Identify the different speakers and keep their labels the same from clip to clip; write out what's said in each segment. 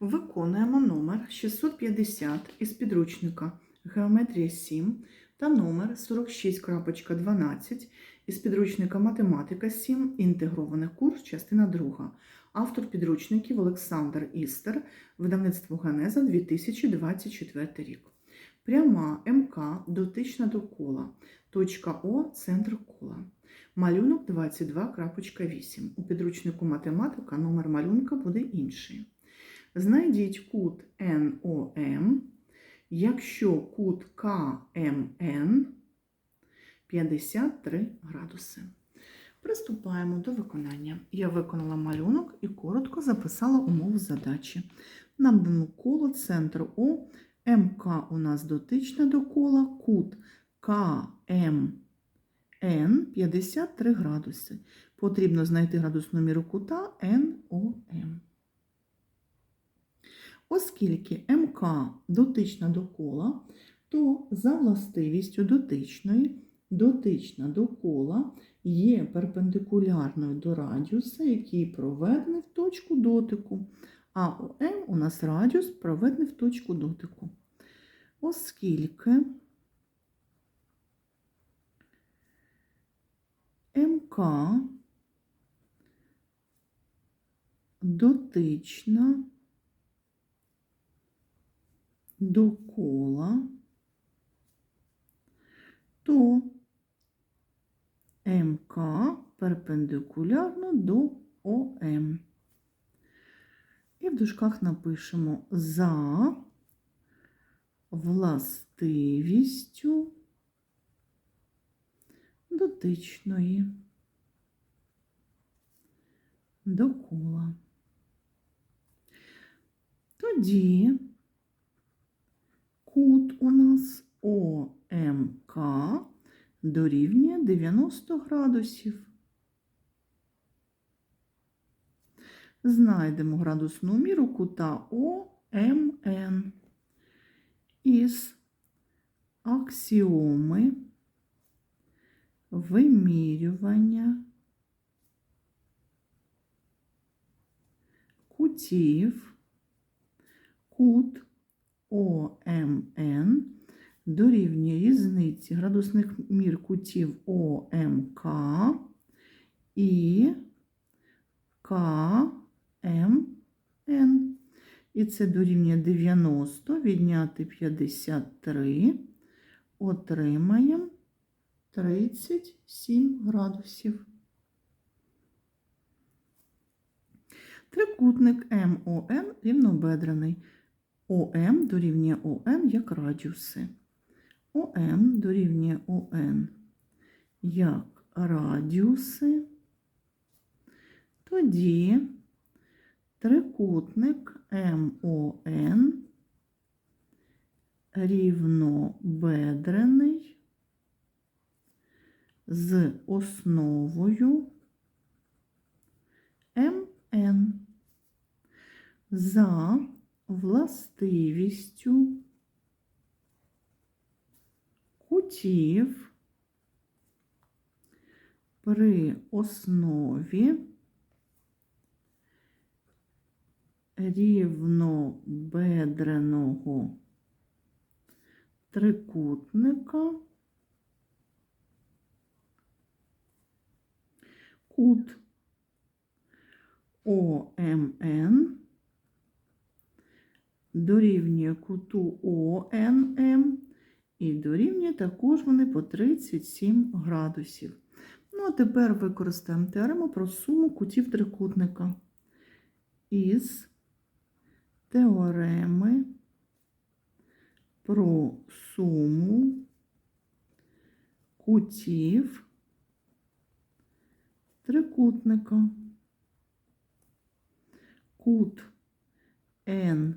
Speaker 1: Виконуємо номер 650 із підручника Геометрія 7 та номер 46.12 із підручника Математика 7. Інтегрований курс, частина 2. Автор підручників Олександр Істер, видавництво Ганеза 2024 рік. Пряма МК дотична до кола. Точка О центр кола. Малюнок 22.8. У підручнику математика номер малюнка буде інший. Знайдіть кут НОМ, якщо кут КМН 53 градуси. Приступаємо до виконання. Я виконала малюнок і коротко записала умову задачі. Нам дано коло центру О, МК у нас дотична до кола, кут КМН 53 градуси. Потрібно знайти градусну міру кута НОМ. Оскільки МК дотична до кола, то за властивістю дотичної, дотична до кола є перпендикулярною до радіуса, який проведений в точку дотику, а у М у нас радіус проведений в точку дотику. Оскільки МК дотична до кола, то МК перпендикулярно до ОМ. І в дужках напишемо за властивістю дотичної до кола. Тоді кут у нас ОМК дорівнює 90 градусів. Знайдемо градусну міру кута ОМН із аксіоми вимірювання кутів кут ОМН дорівнює різниці градусних мір кутів ОМК і КМН. І це дорівнює 90, відняти 53, отримаємо 37 градусів. Трикутник МОН рівнобедрений. ОМ дорівнює ОН як радіуси. ОМ дорівнює ОН як радіуси. Тоді трикутник МОН рівнобедрений з основою МН за властивістю кутів при основі рівнобедреного трикутника кут ОМН дорівнює куту ОНМ і дорівнює також вони по 37 градусів. Ну, а тепер використаємо теорему про суму кутів трикутника. Із теореми про суму кутів трикутника. Кут Н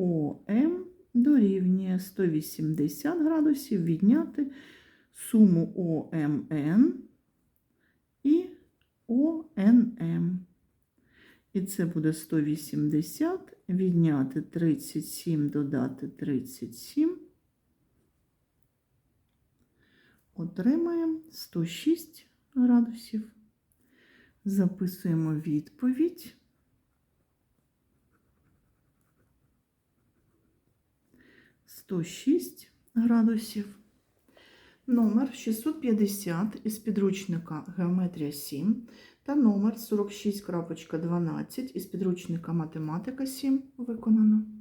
Speaker 1: ОМ дорівнює 180 градусів відняти суму ОМН і ОНМ. І це буде 180 відняти 37, додати 37. Отримаємо 106 градусів. Записуємо відповідь. 106 градусів. Номер 650 із підручника Геометрія 7 та номер 46.12 із підручника Математика 7 виконано.